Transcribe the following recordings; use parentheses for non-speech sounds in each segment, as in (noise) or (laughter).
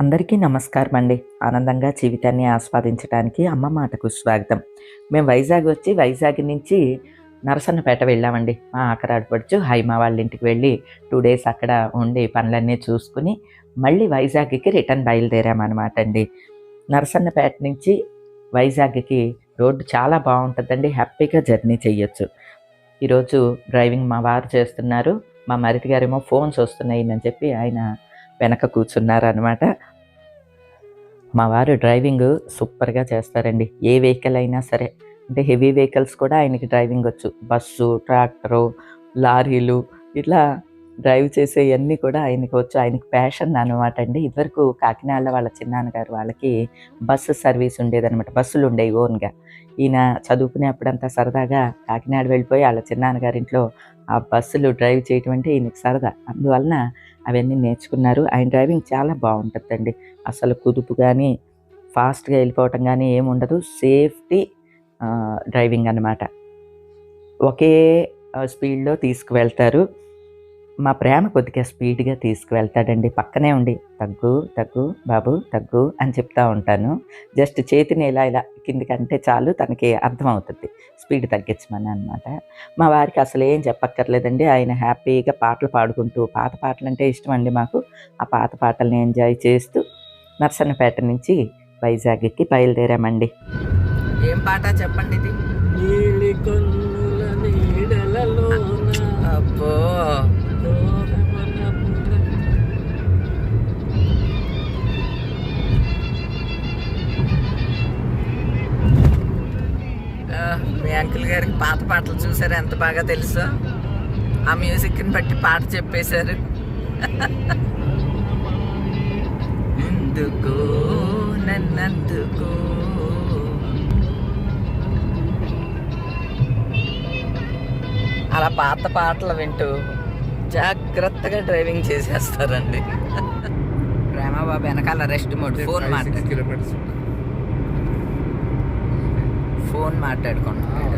అందరికీ నమస్కారం అండి. ఆనందంగా జీవితాన్ని ఆస్వాదించడానికి అమ్మ మాటకు స్వాగతం. మేము వైజాగ్ వచ్చి వైజాగ్ నుంచి నరసన్నపేట వెళ్ళామండి. మా ఆకరాడుపడుచు హైమా వాళ్ళ ఇంటికి వెళ్ళి టూ డేస్ అక్కడ ఉండి పనులన్నీ చూసుకుని మళ్ళీ వైజాగ్కి రిటర్న్ బయలుదేరామన్నమాట అండి. నరసన్నపేట నుంచి వైజాగ్కి రోడ్డు చాలా బాగుంటుందండి. హ్యాపీగా జర్నీ చేయొచ్చు ఈరోజు డ్రైవింగ్ మా వారు చేస్తున్నారు. మా మరిది గారేమో ఫోన్స్ వస్తున్నాయి అని చెప్పి ఆయన వెనక కూర్చున్నారు అనమాట మా వారు డ్రైవింగ్ సూపర్గా చేస్తారండి. ఏ వెహికల్ అయినా సరే. అంటే హెవీ వెహికల్స్ కూడా ఆయనకి డ్రైవింగ్ వచ్చు. బస్సు ట్రాక్టరు లారీలు ఇట్లా డ్రైవ్ చేసేవన్నీ కూడా ఆయనకి వచ్చు. ఆయనకి ప్యాషన్ అనమాట అండి. ఇదివరకు కాకినాడలో వాళ్ళ చిన్నాన్నగారు వాళ్ళకి బస్సు సర్వీస్ ఉండేదన్నమాట. బస్సులు ఉండేవి ఓన్గా. ఈయన చదువుకునేప్పుడంతా సరదాగా కాకినాడ వెళ్ళిపోయి వాళ్ళ చిన్నాన్నగారింట్లో ఆ బస్సులు డ్రైవ్ చేయటం అంటే ఈయనకి సరదా. అందువలన అవన్నీ నేర్చుకున్నారు. ఆయన డ్రైవింగ్ చాలా బాగుంటుందండి. అసలు కుదుపు కానీ ఫాస్ట్గా వెళ్ళిపోవటం కానీ ఏముండదు. సేఫ్టీ డ్రైవింగ్ అన్నమాట. ఒకే స్పీడ్లో తీసుకువెళ్తారు. మా ప్రేమ కొద్దిగా స్పీడ్గా తీసుకువెళ్తాడండి. పక్కనే ఉండి తగ్గు తగ్గు బాబు తగ్గు అని చెప్తా ఉంటాను. జస్ట్ చేతిని ఇలా ఇలా కిందికంటే చాలు తనకి అర్థమవుతుంది. స్పీడ్ తగ్గించమని అనమాట మా వారికి అసలు ఏం చెప్పక్కర్లేదండి. ఆయన హ్యాపీగా పాటలు పాడుకుంటూ పాత పాటలు అంటే ఇష్టం అండి మాకు. ఆ పాత పాటల్ని ఎంజాయ్ చేస్తూ నర్సన్నపేట నుంచి వైజాగ్కి బయలుదేరామండి. ఏం పాట చెప్పండి ఇది? నీలి కన్నుల నీడలలోన అబ్బో! మీ అంకుల్ గారికి పాత పాటలు చూసారు ఎంత బాగా తెలుసు? ఆ మ్యూజిక్ని బట్టి పాట చెప్పేశారు. ఎందుకో నన్నందుకో? అలా పాత పాటలు వింటూ జాగ్రత్తగా డ్రైవింగ్ చేసేస్తారండి. ప్రేమ బాబు వెనకాల రెస్ట్ మోడ్ ఫోన్ మాట్లాడు. కిలోమీటర్స్ ఫోన్ మాట్లాడుకుంటున్నాడు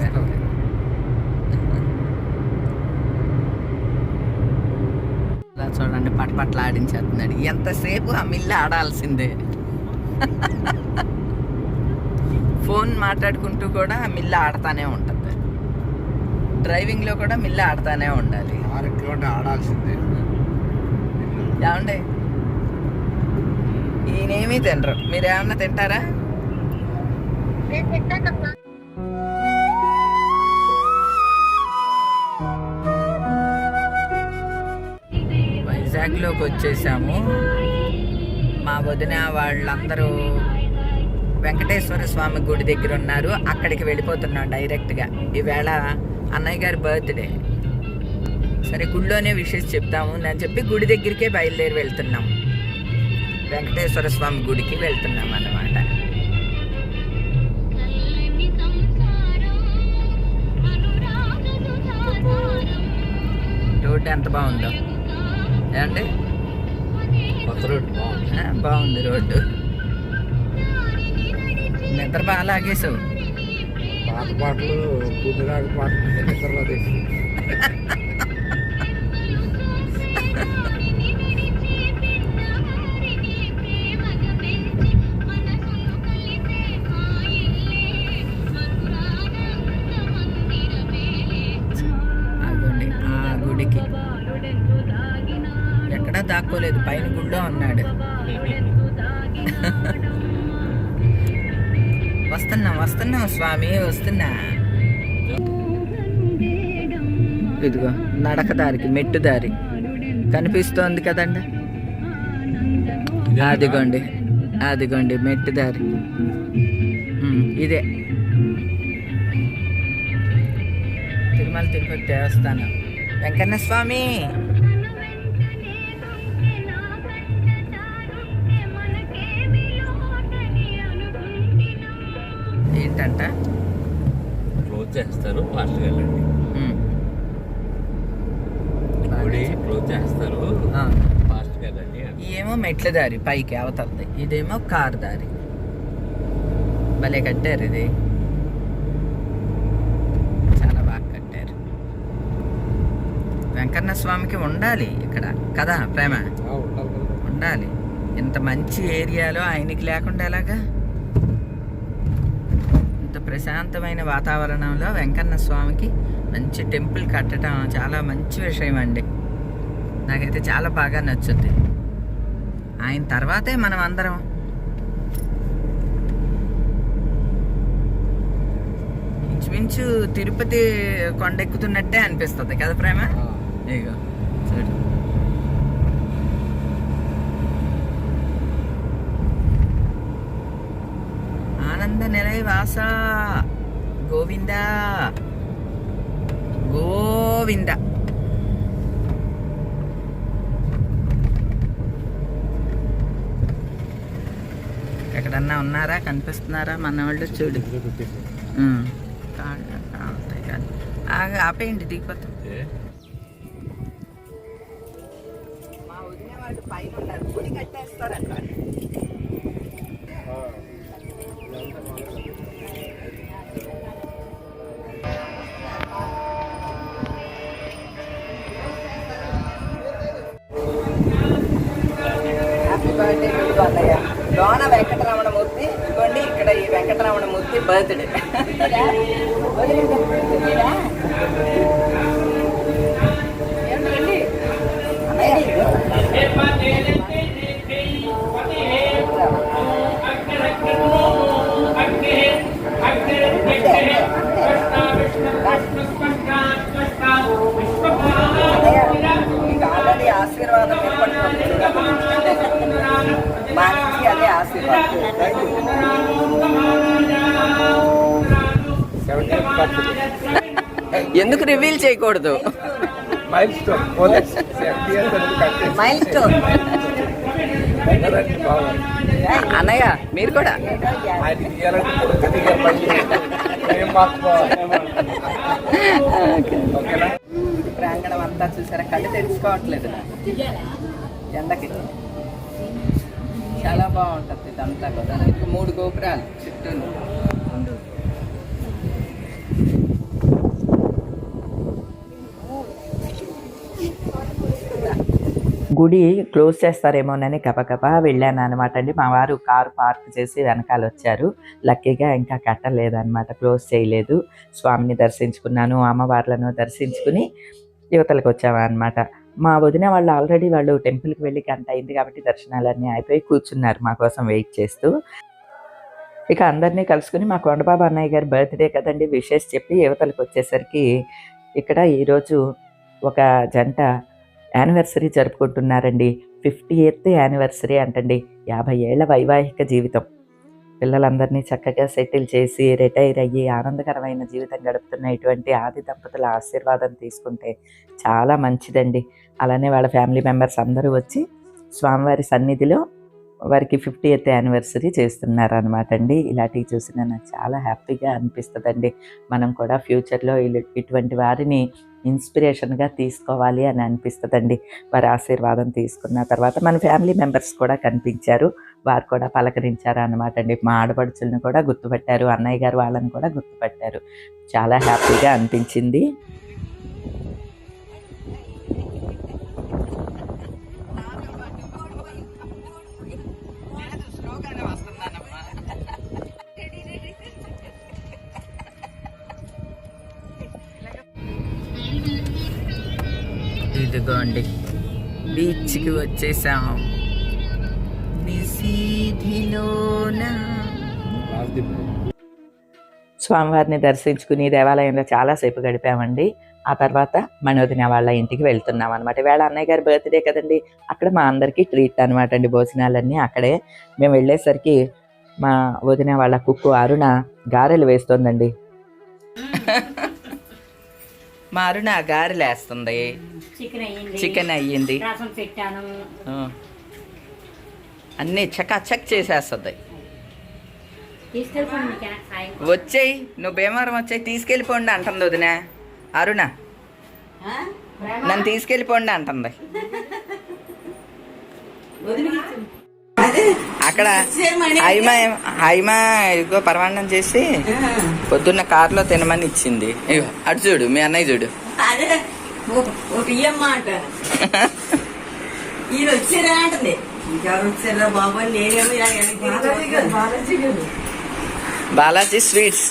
ఇలా చూడండి పట పట్ల ఆడించేస్తున్నాడు. ఎంతసేపు ఆ మిల్లు ఆడాల్సిందే? ఫోన్ మాట్లాడుకుంటూ కూడా ఆ మిల్లు ఆడతానే ఉంటుంది. డ్రైవింగ్లో కూడా మిల్లు ఆడతానే ఉండాలి. ఆడాల్సిందే. ఏమండి? ఈయనేమీ తినరు. మీరు ఏమన్నా తింటారా వైజాగ్లోకి వచ్చేసాము. మా వదిన వాళ్ళందరూ వెంకటేశ్వర స్వామి గుడి దగ్గర ఉన్నారు. అక్కడికి వెళ్ళిపోతున్నాం డైరెక్ట్గా. ఈవేళ అన్నయ్య గారి బర్త్డే. సరే గుడిలోనే విషెస్ చెప్తాము. అని చెప్పి గుడి దగ్గరికే బయలుదేరి వెళ్తున్నాం. వెంకటేశ్వర స్వామి గుడికి వెళ్తున్నాం అన్నమాట. రోడ్డు ఎంత బాగుందో. ఏమండి కొత్త రోడ్డు. బాగుంది బాగుంది రోడ్డు. నిద్ర బాగా లాగేసావు పాత పాటలు కుదిరాక పాటలు అదిగోండి ఆ గుడికి. దాక్కోలేదు పైన గుడిలో ఉన్నాడు వస్తున్నా వస్తున్నా స్వామి వస్తున్నా. ఇదిగో నడక దారికి మెట్టు దారి. కనిపిస్తోంది కదండి? అదిగోండి అదిగోండి మెట్టు దారి. ఇదే. తిరుమల తిరుపతి దేవస్థానం. వెంకన్న స్వామి! ఏంటంట క్లోజ్ చేస్తారు ఫాస్ట్గా వెళ్ళండి. గుడి క్లోజ్ చేస్తారు. ఫాస్ట్గా వెళ్ళండి ఏమో మెట్ల దారి పైకి అవతలది. ఇదేమో కార్ దారి. భలే కట్టారు ఇది. చాలా బాగా కట్టారు. వెంకన్న స్వామికి ఉండాలి ఇక్కడ. కదా ప్రేమ? ఉండాలి ఇంత మంచి ఏరియాలో ఆయనకి లేకుండా ఎలాగా? ప్రశాంతమైన వాతావరణంలో వెంకన్న స్వామికి మంచి టెంపుల్ కట్టడం చాలా మంచి విషయం అండి. నాకైతే చాలా బాగా నచ్చుద్ది. ఆయన తర్వాతే మనం అందరం. ఇంచుమించు తిరుపతి కొండెక్కుతున్నట్టే అనిపిస్తుంది కదా ప్రేమ? ఇగో చూడు ఆనంద నిలయ వాస గోవింద గోవింద ఎక్కడన్నా ఉన్నారా కనిపిస్తున్నారా మన వాళ్ళు చూడు కాదు ఆగ ఆపేయండి దిగిపోతాం? మా వదిన వాళ్ళు పైన ఉన్నారు గుడి కట్టేస్తారంట హ్యాపీ బర్త్డే టు అన్నయ్య లోన వెంకటరమణమూర్తి ఇదిగోండి ఇక్కడ ఈ వెంకటరమణమూర్తి బర్త్డే. ఎందుకు రివీల్ చేయకూడదు? మైల్ స్టోన్ స్టోన్ బాగుంది అన్నయ్య మీరు కూడా? ప్రాంగణం అంతా చూసారా? కళ్ళు తెలుసుకోవట్లేదు. ఎండకి. చాలా బాగుంటుంది ఇదంతా కూడా. మూడు గోపురాలు చుట్టూ గుడి క్లోజ్ చేస్తారేమోనని గబగబా వెళ్ళాను అనమాట అండి. మా వారు కారు పార్క్ చేసి వెనకాల వచ్చారు లక్కీగా ఇంకా కట్టలేదన్నమాట క్లోజ్ చేయలేదు. స్వామిని దర్శించుకున్నాను అమ్మవార్లను దర్శించుకుని యువతలకు వచ్చామన్నమాట మా వదిన వాళ్ళు ఆల్రెడీ వాళ్ళు టెంపుల్కి వెళ్ళి గంట అయింది కాబట్టి దర్శనాలన్నీ అయిపోయి కూర్చున్నారు మా కోసం వెయిట్ చేస్తూ. ఇక అందరినీ కలుసుకుని మా కొండబాబు అన్నయ్య గారి బర్త్డే కదండి విషెస్ చెప్పి యువతలకు వచ్చేసరికి ఇక్కడ ఈరోజు ఒక జంట యానివర్సరీ జరుపుకుంటున్నారండి. ఫిఫ్టీ ఎయిత్ యానివర్సరీ అంటండి. యాభై ఏళ్ళ వైవాహిక జీవితం. పిల్లలందరినీ చక్కగా సెటిల్ చేసి రిటైర్ అయ్యి ఆనందకరమైన జీవితం గడుపుతున్న ఇటువంటి ఆది దంపతుల ఆశీర్వాదం తీసుకుంటే చాలా మంచిదండి. అలానే వాళ్ళ ఫ్యామిలీ మెంబర్స్ అందరూ వచ్చి స్వామివారి సన్నిధిలో వారికి ఫిఫ్టీ ఎయిత్ యానివర్సరీ చేస్తున్నారు అనమాట అండి ఇలాంటివి చూసిన నాకు చాలా హ్యాపీగా అనిపిస్తుందండి. మనం కూడా ఫ్యూచర్లో ఇటువంటి వారిని ఇన్స్పిరేషన్గా తీసుకోవాలి అని అనిపిస్తుందండి. వారి ఆశీర్వాదం తీసుకున్న తర్వాత మన ఫ్యామిలీ మెంబర్స్ కూడా కనిపించారు. వారు కూడా పలకరించారు అనమాట అండి. మా ఆడపడుచులను కూడా గుర్తుపట్టారు. అన్నయ్య గారు వాళ్ళని కూడా గుర్తుపట్టారు. చాలా హ్యాపీగా అనిపించింది. ఇదిగోండి బీచ్కి వచ్చేసాం. నిశీధిలోన స్వామివారిని దర్శించుకుని దేవాలయంలో చాలాసేపు గడిపామండి. ఆ తర్వాత మన వదిన వాళ్ళ ఇంటికి వెళ్తున్నాం అనమాట వేళ అన్నయ్య గారి బర్త్డే కదండి. అక్కడ మా అందరికీ ట్రీట్ అనమాట అండి భోజనాలన్నీ అక్కడే. మేము వెళ్ళేసరికి మా వదిన వాళ్ళ కుక్కు అరుణ గారెలు వేస్తోందండి. మా అరుణ గారెలు వేస్తుంది చికెన్ అయ్యింది. అన్నీ చకాచక్ చేసేస్తుంది. వచ్చేయి నువ్వు భీమవరం వచ్చేయి తీసుకెళ్ళిపోండి అంటుంది వదిన. అరుణ. నన్ను తీసుకెళ్ళిపోండి అంటుంది. అక్కడ హైమ హైమ ఇదిగో పరమాన్నం చేసి పొద్దున్న కారులో తినమని ఇచ్చింది. ఇగో అటు చూడు మీ అన్నయ్య చూడు. (laughs) బాలాజీ స్వీట్స్.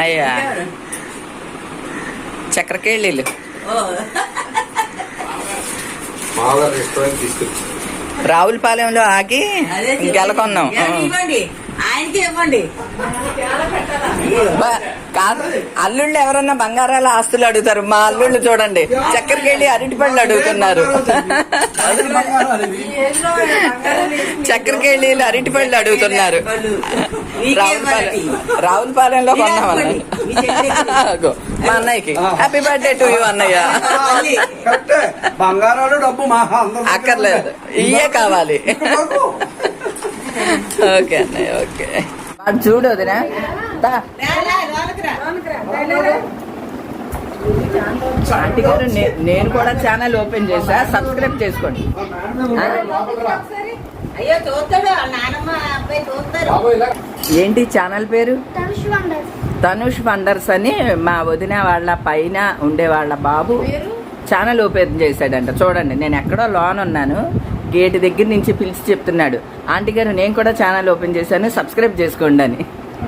అయ్యా. చక్రకేళీలు. (laughs) రావులపాలెంలో ఆగి గెలకొన్నాం. ఆయనకి ఇవ్వండి. అల్లుళ్ళు ఎవరన్నా బంగారాల ఆస్తులు అడుగుతారు. మా అల్లుళ్ళు చూడండి. చక్కెరకెళ్ళి అరటి పళ్ళు అడుగుతున్నారు. చక్కెరకెళ్ళి అరటి పళ్ళు అడుగుతున్నారు. రావులపాలెం రావులపాలెంలో మీ చెల్లికి. (laughs) మా అన్నయ్యకి. హ్యాపీ బర్త్డే టు యూ అన్నయ్య. కరెక్టే. బంగారాలు డబ్బు మా అందరం అక్కర్లేదు. ఇయే కావాలి. ఓకే అన్నయ్య ఓకే. వాడు చూడు వదినా. ఆంటీ గారు నేను కూడా ఛానల్ ఓపెన్ చేసా సబ్స్క్రైబ్ చేసుకోండి. ఏంటి ఛానల్ పేరు? తనుష్ వండర్స్ అని మా వదిన వాళ్ళ పైన ఉండే వాళ్ళ బాబు ఛానల్ ఓపెన్ చేశాడంట. చూడండి నేను ఎక్కడో లోన్ ఉన్నాను గేట్ దగ్గర నుంచి పిలిచి చెప్తున్నాడు. ఆంటీ గారు నేను కూడా ఛానల్ ఓపెన్ చేశాను సబ్స్క్రైబ్ చేసుకోండి అని.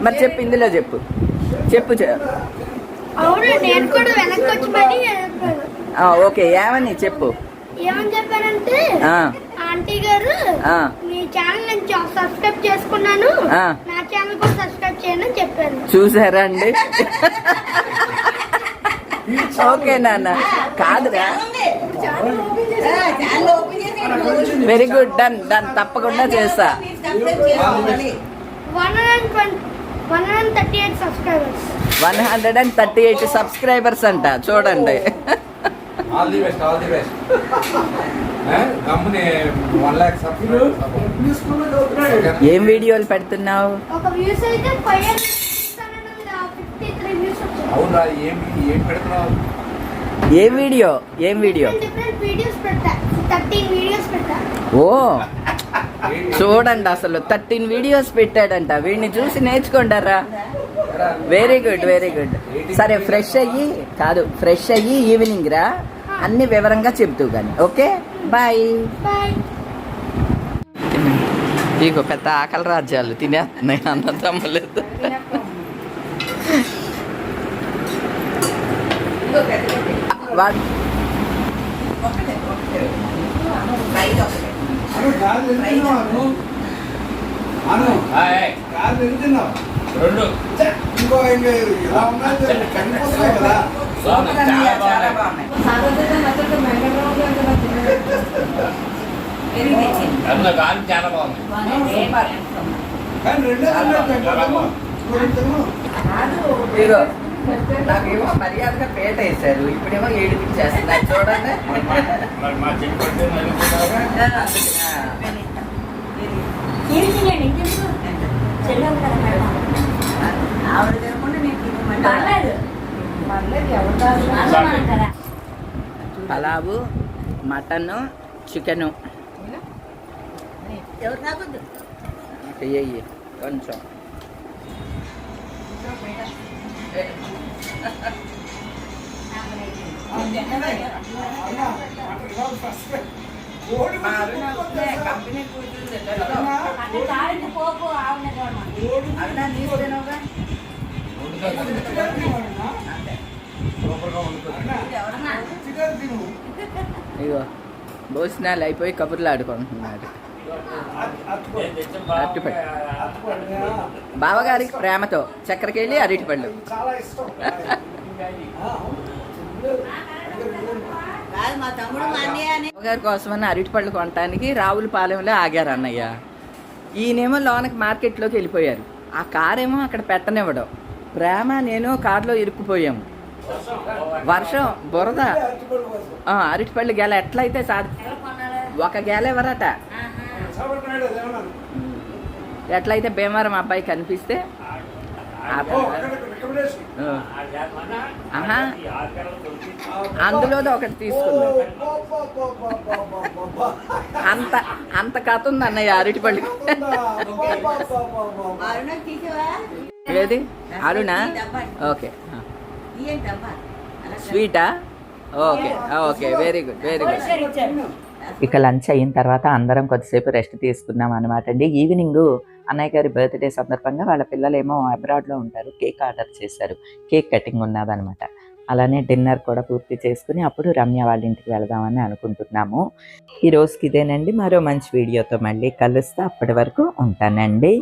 మరి చెప్పు ఇందులో చెప్పు. చెప్పు ఓకే ఏమని చెప్పు. ఏమని చెప్పానంటే ఆ, ఆంటీ గారు ఆ. మీ ఛానల్ నుంచి సబ్స్క్రైబ్ చేసుకున్నాను. ఆ. నా ఛానల్ కూడా సబ్స్క్రైబ్ చేయను అని చెప్పాను. చూసారా అండి? ఓకే నాన్న. కాదురా. ఛానల్ ఓపెన్ చేసి వెరీ గుడ్ డన్ డన్ తప్పకుండా చేస్తా. One hundred and thirty eight subscribers అంట చూడండి. సబ్స్క్రైబ్ (laughs) ఏం వీడియోలు పెడుతున్నావు? ఏం వీడియో? ఏం వీడియో? ఓ చూడండి అసలు. థర్టీన్ వీడియోస్ పెట్టాడంట. వీడిని చూసి నేర్చుకుంటారా వెరీ గుడ్ వెరీ గుడ్ సరే ఫ్రెష్ అయ్యి కాదు ఫ్రెష్ అయ్యి ఈవినింగ్ రా. అన్ని వివరంగా చెప్తూ కానీ ఓకే? బాయ్ ఇగో పెద్ద ఆకలి రాజ్యాలు తినేస్తున్నాయి అన్నదమ్మలేదు. వాడు రెండు. ఇంకో ఇంకా ఇలా ఉన్నాయి కనిపిస్తున్నాయి కదా. బాగున్నాయి, చాలా అన్న బాగుంది. కానీ రెండే ఇగో నాకేమో మర్యాదగా పేట వేశారు. ఇప్పుడేమో ఏడిపించేస్తున్నారు. చూడండి. ఆవిడ తినకుండా నేను కదా. Pulao mutton chicken. కొంచెం. కంపెనీ కూర్చుంది పోపు ఇగో భోజనాలు అయిపోయి కబుర్లు ఆడుకుంటున్నాడు అరటిపండు. బావగారికి ప్రేమతో చక్కెరకెళ్ళి అరటిపళ్ళు. చాలా ఇష్టం బావగారి కోసమని అరటిపళ్ళు కొనటానికి రావులపాలెంలో ఆగారు అన్నయ్య. ఈయనేమో లోనకి మార్కెట్లోకి వెళ్ళిపోయారు. ఆ కారేమో అక్కడ పెట్టనివ్వడం. ప్రేమ నేను కారులో ఇరుక్కుపోయాము. వర్షం బురద. ఆ, అరటిపళ్ళు గెల ఎట్లయితే సాధ ఒక గెల ఎవరట ఎట్లయితే భీమవరం అబ్బాయి కనిపిస్తే అందులోది ఒకటి తీసుకున్నాం అంత అంత కథ ఉంది అన్నయ్య అరటిపళ్ళు అరుణ తీసేవా? ఏది? Aruna? Okay. స్వీటా? Okay. Okay. Very good very good ఇక లంచ్ అయిన తర్వాత అందరం కొద్దిసేపు రెస్ట్ తీసుకున్నాం అనమాట అండి. ఈవినింగ్ అన్నయ్య గారి బర్త్డే సందర్భంగా వాళ్ళ పిల్లలేమో అబ్రాడ్లో ఉంటారు. కేక్ ఆర్డర్ చేశారు. కేక్ కటింగ్ ఉన్నదనమాట అలానే డిన్నర్ కూడా పూర్తి చేసుకుని అప్పుడు రమ్య వాళ్ళ ఇంటికి వెళదామని అనుకుంటున్నాము. ఈ రోజుకి ఇదేనండి. మరో మంచి వీడియోతో మళ్ళీ కలుస్తా. అప్పటి వరకు ఉంటానండి.